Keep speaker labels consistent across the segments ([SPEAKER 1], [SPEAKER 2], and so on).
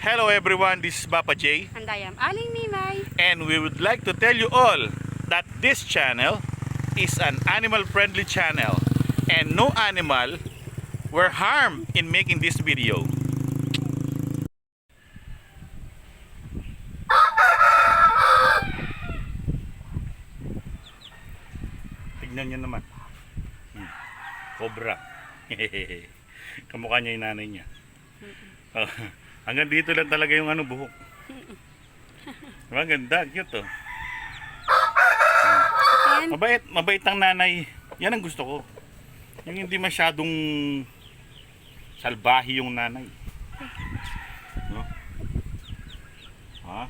[SPEAKER 1] Hello everyone, this is Papa J
[SPEAKER 2] And I am Aling Ninay.
[SPEAKER 1] and we would like to tell you all that this channel is an animal friendly channel and no animal were harmed in making this video. Tignan niyo naman. Hmm. Cobra. Kamukha niya yung nanay niya. Oh, hanggang dito lang talaga yung ano buhok. Diba, ganda, cute oh.
[SPEAKER 2] And
[SPEAKER 1] Mabait, mabait ang nanay. Yan ang gusto ko. Yung hindi masyadong salbahi yung nanay. No? Ha?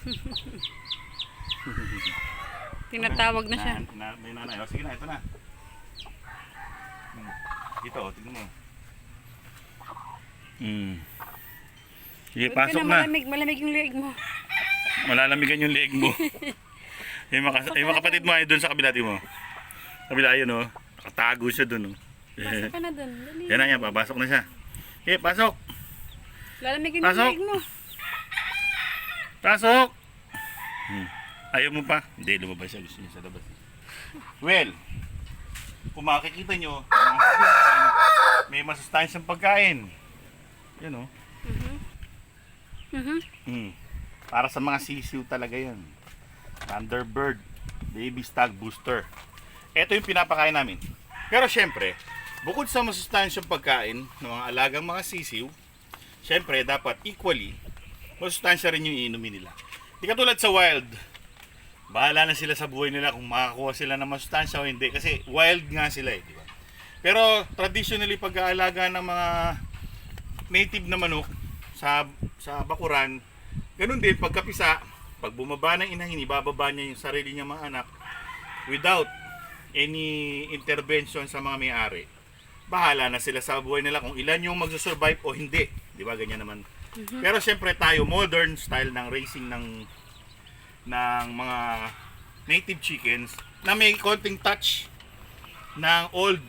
[SPEAKER 2] tinatawag na siya.
[SPEAKER 1] Na, na, may nanay. O, sige na, ito na. Hmm. Dito, oh, tignan mo. Hmm. Sige,
[SPEAKER 2] Huwag
[SPEAKER 1] pasok
[SPEAKER 2] na. Malamig, malamig yung leeg mo.
[SPEAKER 1] Malalamigan yung leeg mo. yung, mga, yung mga kapatid mo ay doon sa kabila mo. Kabila yun oh. Nakatago siya doon oh.
[SPEAKER 2] Pasok ka na dun. Dali.
[SPEAKER 1] Yan na yan, papasok na siya. Eh, pasok!
[SPEAKER 2] Lalamigin yung leeg mo.
[SPEAKER 1] Pasok! Hmm. Ayaw mo pa? Hindi, lumabas siya. Gusto niya sa labas. Well, kung makikita nyo, may masustansyang pagkain. Yan oh.
[SPEAKER 2] Mhm.
[SPEAKER 1] Hmm. Para sa mga sisiw talaga yan. Thunderbird Baby Stag Booster. Ito yung pinapakain namin. Pero syempre, bukod sa masustansyang pagkain ng mga alagang mga sisiw, syempre dapat equally, masustansya rin yung iinumin nila. Di katulad sa wild, bahala na sila sa buhay nila kung makakuha sila ng masustansya o hindi. Kasi wild nga sila eh, di ba? Pero traditionally pag-aalaga ng mga native na manok sa sa bakuran, ganun din pagkapisa, pag bumaba ng inahin, ibababa niya yung sarili niya mga anak without any intervention sa mga may-ari. Bahala na sila sa buhay nila kung ilan yung magsusurvive o hindi. Di ba? Ganyan naman. Pero siyempre tayo, modern style ng raising ng ng mga native chickens na may konting touch ng old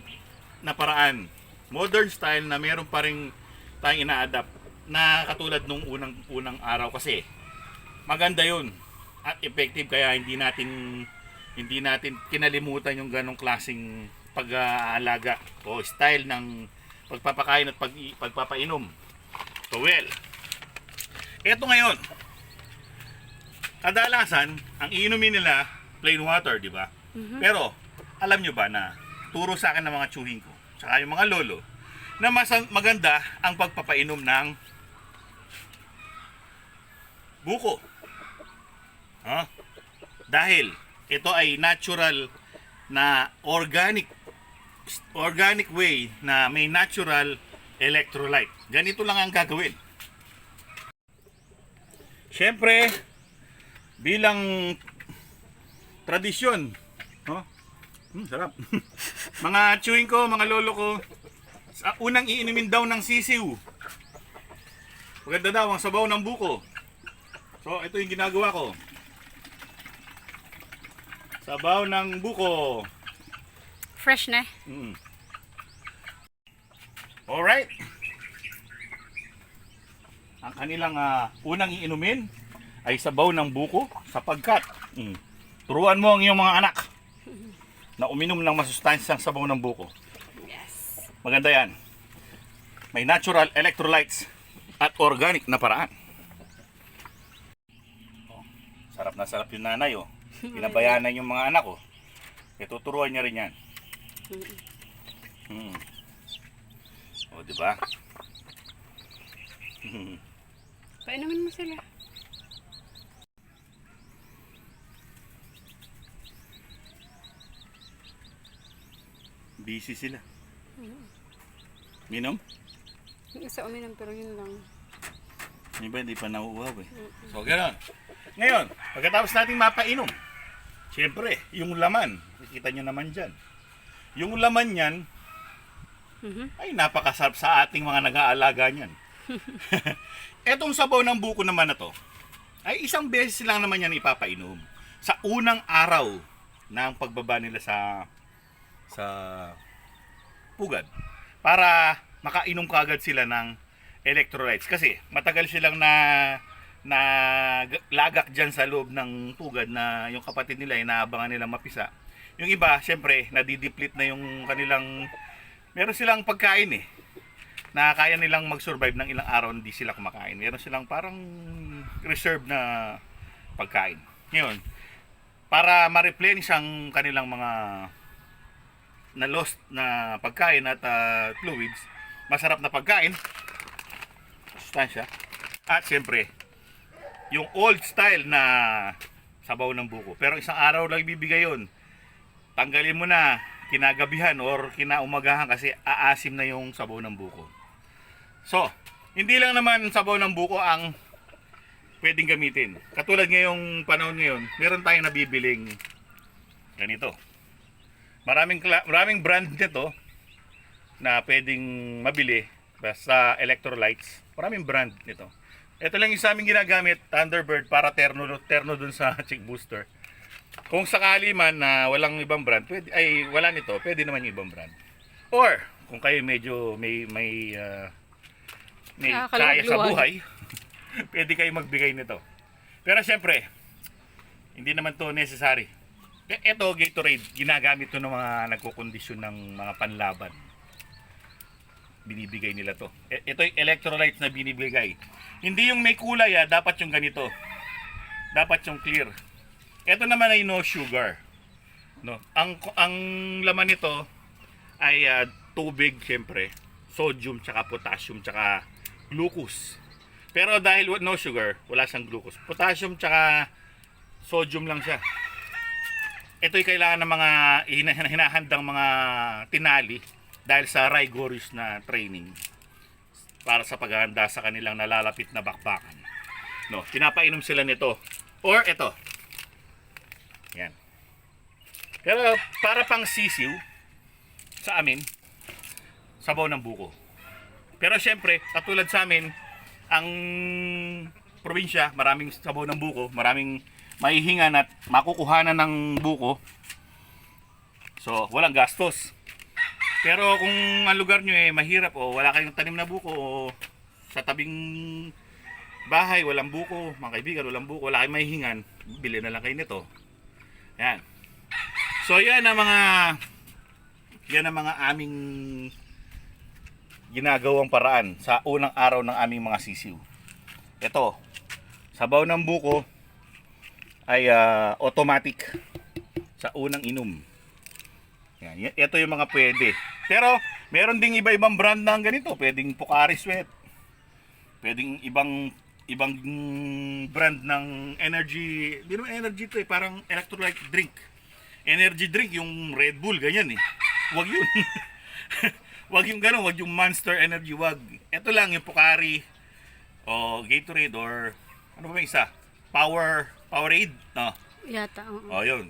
[SPEAKER 1] na paraan. Modern style na meron pa rin tayong ina-adapt na katulad nung unang unang araw kasi maganda yun at effective kaya hindi natin hindi natin kinalimutan yung ganong klasing pag-aalaga o style ng pagpapakain at pag pagpapainom. So well, eto ngayon, kadalasan, ang iinumin nila, plain water, di ba? Pero, alam nyo ba na, turo sa akin ng mga tsuhin ko, tsaka yung mga lolo, na mas maganda ang pagpapainom ng buko. Ha? Dahil, ito ay natural na organic organic way na may natural electrolyte. Ganito lang ang gagawin. Siyempre, bilang tradisyon, no? Hmm, sarap. mga chewing ko, mga lolo ko, sa unang iinumin daw ng sisiw. Maganda daw ang sabaw ng buko. So, ito yung ginagawa ko. Sabaw ng buko.
[SPEAKER 2] Fresh na.
[SPEAKER 1] Mm. Alright. Ang kanilang ah, unang iinumin ay sabaw ng buko sapagkat mm, turuan mo ang iyong mga anak na uminom ng masustansyang sabaw ng buko. Maganda yan. May natural electrolytes at organic na paraan. Oh, sarap na sarap yung nanay oh. Pinabayanan yung mga anak oh. Ituturuan niya rin yan. Hmm. O, di ba?
[SPEAKER 2] Painumin mo sila.
[SPEAKER 1] Busy sila. Minom?
[SPEAKER 2] Yung isa uminom pero yun lang.
[SPEAKER 1] Yung iba hindi pa nauuhaw eh. So, gano'n. Ngayon, pagkatapos nating mapainom, siyempre, yung laman, nakikita nyo naman dyan. Yung laman yan,
[SPEAKER 2] Mhm.
[SPEAKER 1] ay napakasarap sa ating mga nag-aalaga niyan. Etong sabaw ng buko naman na to, ay isang beses lang naman yan ipapainom. Sa unang araw ng pagbaba nila sa sa pugad. Para makainom kagad sila ng electrolytes. Kasi matagal silang na na lagak dyan sa loob ng pugad na yung kapatid nila ay naabangan nilang mapisa. Yung iba, syempre, nadideplete na yung kanilang meron silang pagkain eh na kaya nilang mag-survive ng ilang araw hindi sila kumakain. Meron silang parang reserve na pagkain. Ngayon, para ma-replenish ang kanilang mga na lost na pagkain at ah, fluids, masarap na pagkain, sustansya, at siyempre, yung old style na sabaw ng buko. Pero isang araw lang ibibigay yun. Tanggalin mo na kinagabihan or kinaumagahan kasi aasim na yung sabaw ng buko. So, hindi lang naman sabaw ng buko ang pwedeng gamitin. Katulad ngayong panahon ngayon, meron tayong nabibiling ganito. Maraming maraming brand nito na pwedeng mabili basta electrolytes. Maraming brand nito. Ito lang yung sa aming ginagamit, Thunderbird, para terno, terno dun sa chick booster. Kung sakali man na walang ibang brand, pwede, ay wala nito, pwede naman yung ibang brand. Or, kung kayo medyo may, may, ah, may kaya sa buhay, pwede kayo magbigay nito. Pero syempre, hindi naman to necessary. Ito, Gatorade, ginagamit to ng mga nagkukondisyon ng mga panlaban. Binibigay nila to. E- Ito yung electrolytes na binibigay. Hindi yung may kulay ah, dapat yung ganito. Dapat yung clear. Ito naman ay no sugar. No. Ang ang laman nito ay ah, tubig syempre, sodium tsaka potassium tsaka glucose. Pero dahil no sugar, wala siyang glucose. Potassium tsaka sodium lang siya. Ito'y kailangan ng mga hina- hinahandang mga tinali dahil sa rigorous na training para sa paghahanda sa kanilang nalalapit na bakbakan. No, pinapainom sila nito. Or ito. Yan. Pero para pang sisiw sa amin, sabaw ng buko. Pero syempre, katulad sa amin, ang probinsya, maraming sabaw ng buko, maraming maihingan at makukuhanan ng buko. So, walang gastos. Pero kung ang lugar nyo eh mahirap o wala kayong tanim na buko o sa tabing bahay walang buko, mga kaibigan walang buko, wala kayong mahihingan, bili na lang kayo nito. Yan. So yan ang mga yan ang mga aming ginagawang paraan sa unang araw ng aming mga sisiw. Ito, sabaw ng buko ay ah, automatic sa unang inom. Yan, ito yung mga pwede. Pero meron ding iba-ibang brand ng ganito. Pwedeng Pocari Sweat. Pwedeng ibang ibang brand ng energy, hindi naman energy to eh, parang electrolyte drink. Energy drink yung Red Bull ganyan eh. Wag yun. wag yung gano'n, wag yung Monster Energy, wag. Ito lang yung Pocari o Gatorade or ano ba yung isa? Power Powerade, no.
[SPEAKER 2] Yata, oo.
[SPEAKER 1] Oh, yun.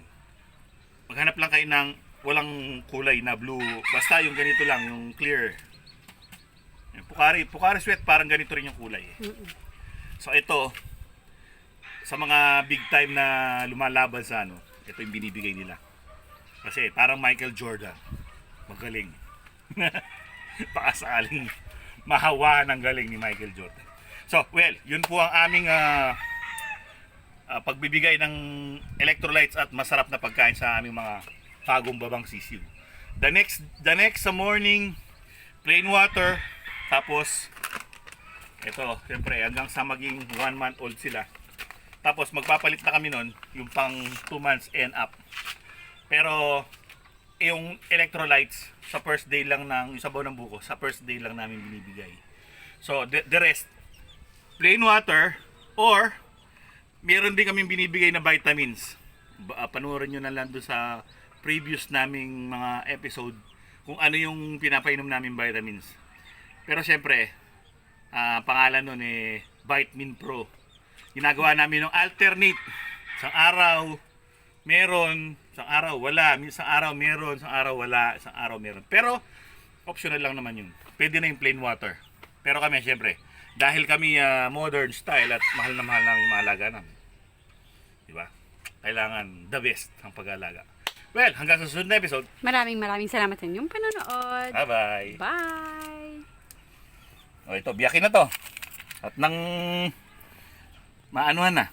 [SPEAKER 1] Maghanap lang kayo ng walang kulay na blue. Basta yung ganito lang, yung clear. Yung Pocari, Pocari Sweat parang ganito rin yung kulay. eh.
[SPEAKER 2] Mm-mm.
[SPEAKER 1] So ito, sa mga big time na lumalaban sa ano, ito yung binibigay nila. Kasi parang Michael Jordan. Magaling. Baka sakaling mahawa ng galing ni Michael Jordan. So, well, yun po ang aming ah, ah, pagbibigay ng electrolytes at masarap na pagkain sa aming mga bagong babang sisiw. The next the next sa morning plain water tapos ito, siyempre hanggang sa maging 1 month old sila. Tapos magpapalit na kami nun yung pang 2 months and up. Pero yung electrolytes sa first day lang ng yung sabaw ng buko, sa first day lang namin binibigay. So the, the rest plain water or meron din kaming binibigay na vitamins. Ba, uh, panoorin nyo na lang doon sa previous naming mga episode kung ano yung pinapainom namin vitamins. Pero syempre, ah, pangalan nun eh, Vitamin Pro. Ginagawa namin ng alternate. Isang araw, meron. Isang araw, wala. Isang araw, meron. Isang araw, wala. Isang araw, meron. Pero, optional lang naman yun. Pwede na yung plain water. Pero kami, syempre, dahil kami ah, modern style at mahal na mahal namin yung mga alaga namin. Diba? Kailangan the best ang pag-alaga. Well, hanggang sa susunod na episode.
[SPEAKER 2] Maraming maraming salamat sa inyong panonood.
[SPEAKER 1] Bye-bye.
[SPEAKER 2] Bye!
[SPEAKER 1] O ito, biyakin na to. At nang maanuhan na.